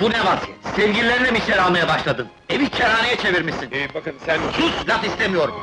Bu ne vaziyet? Sevgililerine mi içeri almaya başladın? Evi kerhaneye çevirmişsin. Ee, bakın sen... Sus, laf istemiyorum.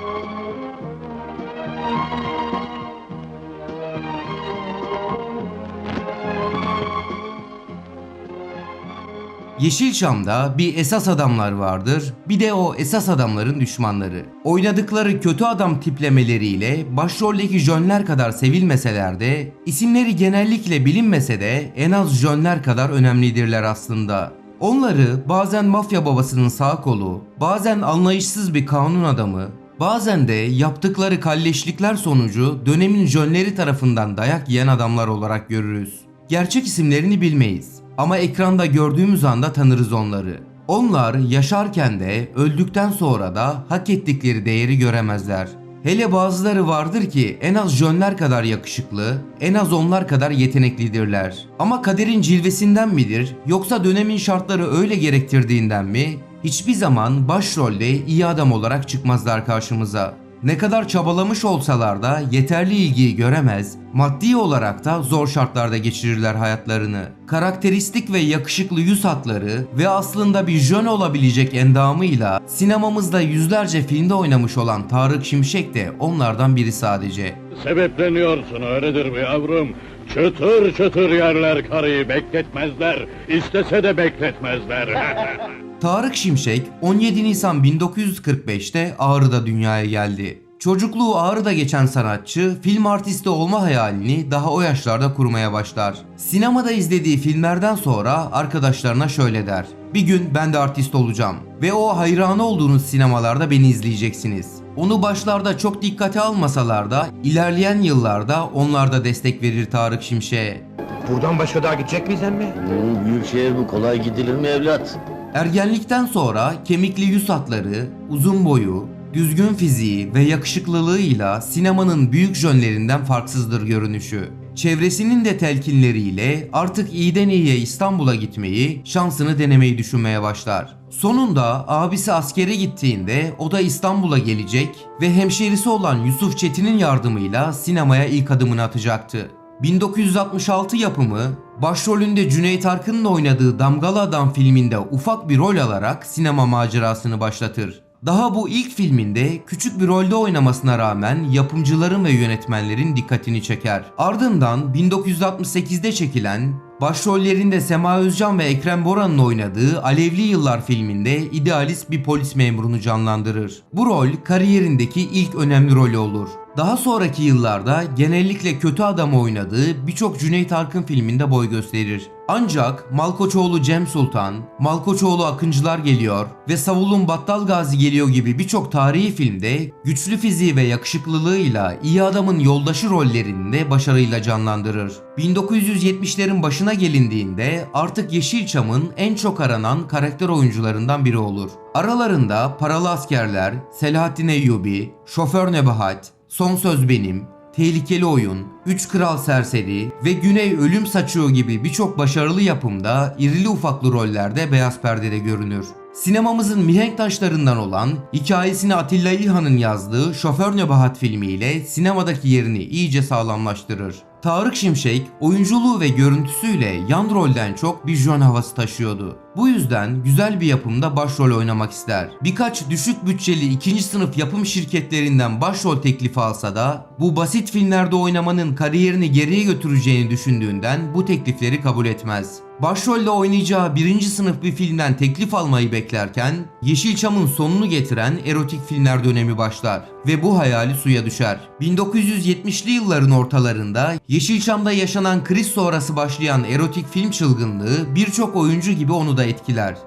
Yeşilçam'da bir esas adamlar vardır, bir de o esas adamların düşmanları. Oynadıkları kötü adam tiplemeleriyle başroldeki jönler kadar sevilmeseler de, isimleri genellikle bilinmese de en az jönler kadar önemlidirler aslında. Onları bazen mafya babasının sağ kolu, bazen anlayışsız bir kanun adamı, bazen de yaptıkları kalleşlikler sonucu dönemin jönleri tarafından dayak yiyen adamlar olarak görürüz. Gerçek isimlerini bilmeyiz ama ekranda gördüğümüz anda tanırız onları. Onlar yaşarken de öldükten sonra da hak ettikleri değeri göremezler. Hele bazıları vardır ki en az jönler kadar yakışıklı, en az onlar kadar yeteneklidirler. Ama kaderin cilvesinden midir yoksa dönemin şartları öyle gerektirdiğinden mi? Hiçbir zaman başrolde iyi adam olarak çıkmazlar karşımıza. Ne kadar çabalamış olsalar da yeterli ilgiyi göremez, maddi olarak da zor şartlarda geçirirler hayatlarını. Karakteristik ve yakışıklı yüz hatları ve aslında bir jön olabilecek endamıyla sinemamızda yüzlerce filmde oynamış olan Tarık Şimşek de onlardan biri sadece. Sebepleniyorsun öyledir mi yavrum? Çıtır çıtır yerler karıyı bekletmezler. İstese de bekletmezler. Tarık Şimşek 17 Nisan 1945'te Ağrı'da dünyaya geldi. Çocukluğu Ağrı'da geçen sanatçı film artisti olma hayalini daha o yaşlarda kurmaya başlar. Sinemada izlediği filmlerden sonra arkadaşlarına şöyle der. Bir gün ben de artist olacağım ve o hayranı olduğunuz sinemalarda beni izleyeceksiniz. Onu başlarda çok dikkate almasalar da ilerleyen yıllarda onlar da destek verir Tarık Şimşek'e. Buradan başka daha gidecek miyiz emmi? Hmm, büyük şehir bu kolay gidilir mi evlat? Ergenlikten sonra kemikli yüz hatları, uzun boyu, düzgün fiziği ve yakışıklılığıyla sinemanın büyük jönlerinden farksızdır görünüşü. Çevresinin de telkinleriyle artık iyiden iyiye İstanbul'a gitmeyi, şansını denemeyi düşünmeye başlar. Sonunda abisi askere gittiğinde o da İstanbul'a gelecek ve hemşerisi olan Yusuf Çetin'in yardımıyla sinemaya ilk adımını atacaktı. 1966 yapımı başrolünde Cüneyt Arkın'ın oynadığı Damgalı Adam filminde ufak bir rol alarak sinema macerasını başlatır. Daha bu ilk filminde küçük bir rolde oynamasına rağmen yapımcıların ve yönetmenlerin dikkatini çeker. Ardından 1968'de çekilen başrollerinde Sema Özcan ve Ekrem Boran'ın oynadığı Alevli Yıllar filminde idealist bir polis memurunu canlandırır. Bu rol kariyerindeki ilk önemli rolü olur. Daha sonraki yıllarda genellikle kötü adam oynadığı birçok Cüneyt Arkın filminde boy gösterir. Ancak Malkoçoğlu Cem Sultan, Malkoçoğlu Akıncılar Geliyor ve Savulun Battal Gazi Geliyor gibi birçok tarihi filmde güçlü fiziği ve yakışıklılığıyla iyi adamın yoldaşı rollerini de başarıyla canlandırır. 1970'lerin başına gelindiğinde artık Yeşilçam'ın en çok aranan karakter oyuncularından biri olur. Aralarında Paralı Askerler, Selahattin Eyyubi, Şoför Nebahat, Son Söz Benim, Tehlikeli Oyun, Üç Kral Serseri ve Güney Ölüm Saçıyor gibi birçok başarılı yapımda irili ufaklı rollerde beyaz perdede görünür. Sinemamızın mihenk taşlarından olan hikayesini Atilla İlhan'ın yazdığı Şoför Nebahat filmiyle sinemadaki yerini iyice sağlamlaştırır. Tarık Şimşek oyunculuğu ve görüntüsüyle yan rolden çok bir jön havası taşıyordu. Bu yüzden güzel bir yapımda başrol oynamak ister. Birkaç düşük bütçeli ikinci sınıf yapım şirketlerinden başrol teklifi alsa da bu basit filmlerde oynamanın kariyerini geriye götüreceğini düşündüğünden bu teklifleri kabul etmez. Başrolde oynayacağı birinci sınıf bir filmden teklif almayı beklerken Yeşilçam'ın sonunu getiren erotik filmler dönemi başlar ve bu hayali suya düşer. 1970'li yılların ortalarında Yeşilçam'da yaşanan kriz sonrası başlayan erotik film çılgınlığı birçok oyuncu gibi onu da etkiler.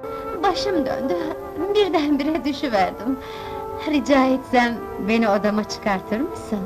Başım döndü. Birdenbire düşüverdim. Rica etsem beni odama çıkartır mısın?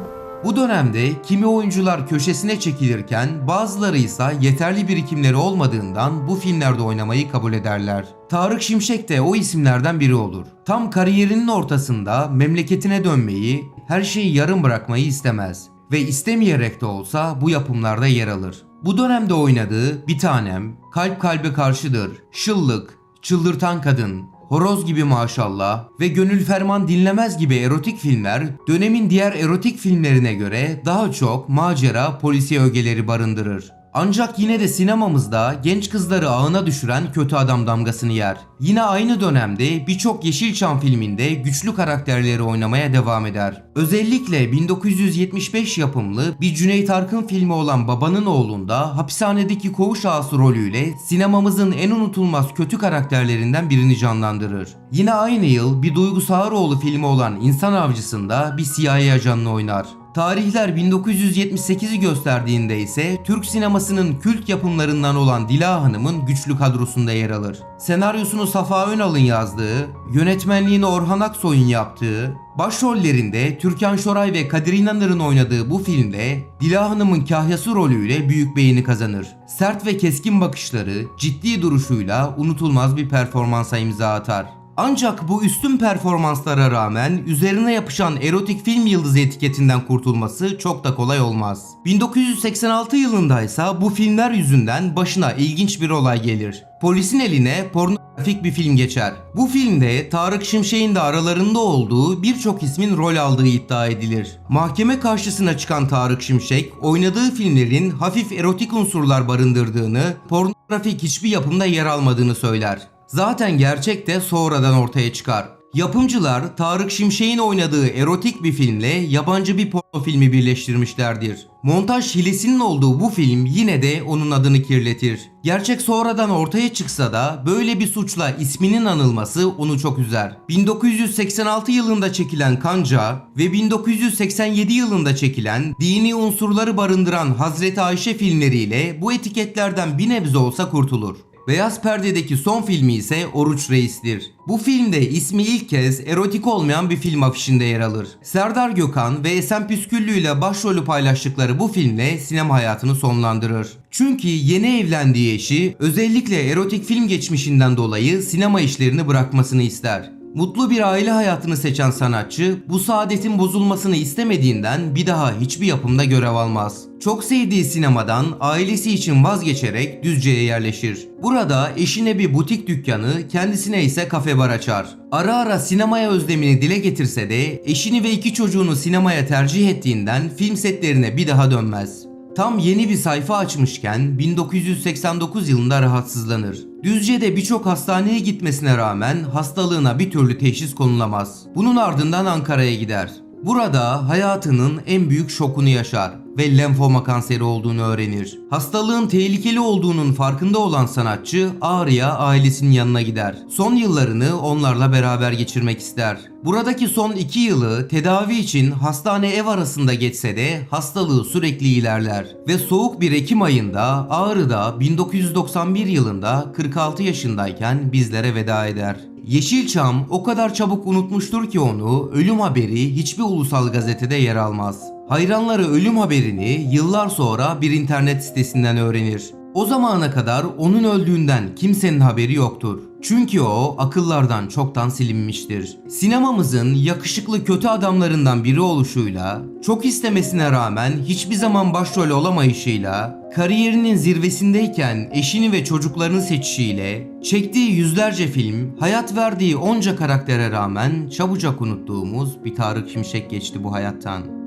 Bu dönemde kimi oyuncular köşesine çekilirken bazıları ise yeterli birikimleri olmadığından bu filmlerde oynamayı kabul ederler. Tarık Şimşek de o isimlerden biri olur. Tam kariyerinin ortasında memleketine dönmeyi, her şeyi yarım bırakmayı istemez ve istemeyerek de olsa bu yapımlarda yer alır. Bu dönemde oynadığı Bir Tanem, Kalp Kalbe Karşıdır, Şıllık, Çıldırtan Kadın, Horoz gibi maşallah ve Gönül Ferman Dinlemez gibi erotik filmler dönemin diğer erotik filmlerine göre daha çok macera polisiye ögeleri barındırır. Ancak yine de sinemamızda genç kızları ağına düşüren kötü adam damgasını yer. Yine aynı dönemde birçok Yeşilçam filminde güçlü karakterleri oynamaya devam eder. Özellikle 1975 yapımlı bir Cüneyt Arkın filmi olan Babanın Oğlu'nda hapishanedeki koğuş ağası rolüyle sinemamızın en unutulmaz kötü karakterlerinden birini canlandırır. Yine aynı yıl bir Duygu Sağaroğlu filmi olan İnsan Avcısı'nda bir CIA ajanını oynar. Tarihler 1978'i gösterdiğinde ise Türk sinemasının kült yapımlarından olan Dila Hanım'ın güçlü kadrosunda yer alır. Senaryosunu Safa Önal'ın yazdığı, yönetmenliğini Orhan Aksoy'un yaptığı, başrollerinde Türkan Şoray ve Kadir İnanır'ın oynadığı bu filmde Dila Hanım'ın kahyası rolüyle büyük beğeni kazanır. Sert ve keskin bakışları, ciddi duruşuyla unutulmaz bir performansa imza atar. Ancak bu üstün performanslara rağmen üzerine yapışan erotik film yıldızı etiketinden kurtulması çok da kolay olmaz. 1986 yılında ise bu filmler yüzünden başına ilginç bir olay gelir. Polisin eline pornografik bir film geçer. Bu filmde Tarık Şimşek'in de aralarında olduğu birçok ismin rol aldığı iddia edilir. Mahkeme karşısına çıkan Tarık Şimşek, oynadığı filmlerin hafif erotik unsurlar barındırdığını, pornografik hiçbir yapımda yer almadığını söyler. Zaten gerçek de sonradan ortaya çıkar. Yapımcılar Tarık Şimşek'in oynadığı erotik bir filmle yabancı bir porno filmi birleştirmişlerdir. Montaj hilesinin olduğu bu film yine de onun adını kirletir. Gerçek sonradan ortaya çıksa da böyle bir suçla isminin anılması onu çok üzer. 1986 yılında çekilen Kanca ve 1987 yılında çekilen dini unsurları barındıran Hazreti Ayşe filmleriyle bu etiketlerden bir nebze olsa kurtulur. Beyaz Perde'deki son filmi ise Oruç Reis'tir. Bu filmde ismi ilk kez erotik olmayan bir film afişinde yer alır. Serdar Gökhan ve Esen Püsküllü ile başrolü paylaştıkları bu filmle sinema hayatını sonlandırır. Çünkü yeni evlendiği eşi özellikle erotik film geçmişinden dolayı sinema işlerini bırakmasını ister. Mutlu bir aile hayatını seçen sanatçı bu saadetin bozulmasını istemediğinden bir daha hiçbir yapımda görev almaz. Çok sevdiği sinemadan ailesi için vazgeçerek Düzce'ye yerleşir. Burada eşine bir butik dükkanı, kendisine ise kafe bar açar. Ara ara sinemaya özlemini dile getirse de eşini ve iki çocuğunu sinemaya tercih ettiğinden film setlerine bir daha dönmez. Tam yeni bir sayfa açmışken 1989 yılında rahatsızlanır. Düzce'de birçok hastaneye gitmesine rağmen hastalığına bir türlü teşhis konulamaz. Bunun ardından Ankara'ya gider. Burada hayatının en büyük şokunu yaşar ve lenfoma kanseri olduğunu öğrenir. Hastalığın tehlikeli olduğunun farkında olan sanatçı Ağrı'ya ailesinin yanına gider. Son yıllarını onlarla beraber geçirmek ister. Buradaki son iki yılı tedavi için hastane ev arasında geçse de hastalığı sürekli ilerler. Ve soğuk bir Ekim ayında Ağrı'da 1991 yılında 46 yaşındayken bizlere veda eder. Yeşilçam o kadar çabuk unutmuştur ki onu ölüm haberi hiçbir ulusal gazetede yer almaz. Hayranları ölüm haberini yıllar sonra bir internet sitesinden öğrenir. O zamana kadar onun öldüğünden kimsenin haberi yoktur. Çünkü o akıllardan çoktan silinmiştir. Sinemamızın yakışıklı kötü adamlarından biri oluşuyla, çok istemesine rağmen hiçbir zaman başrol olamayışıyla, kariyerinin zirvesindeyken eşini ve çocuklarını seçişiyle, çektiği yüzlerce film, hayat verdiği onca karaktere rağmen çabucak unuttuğumuz bir Tarık Şimşek geçti bu hayattan.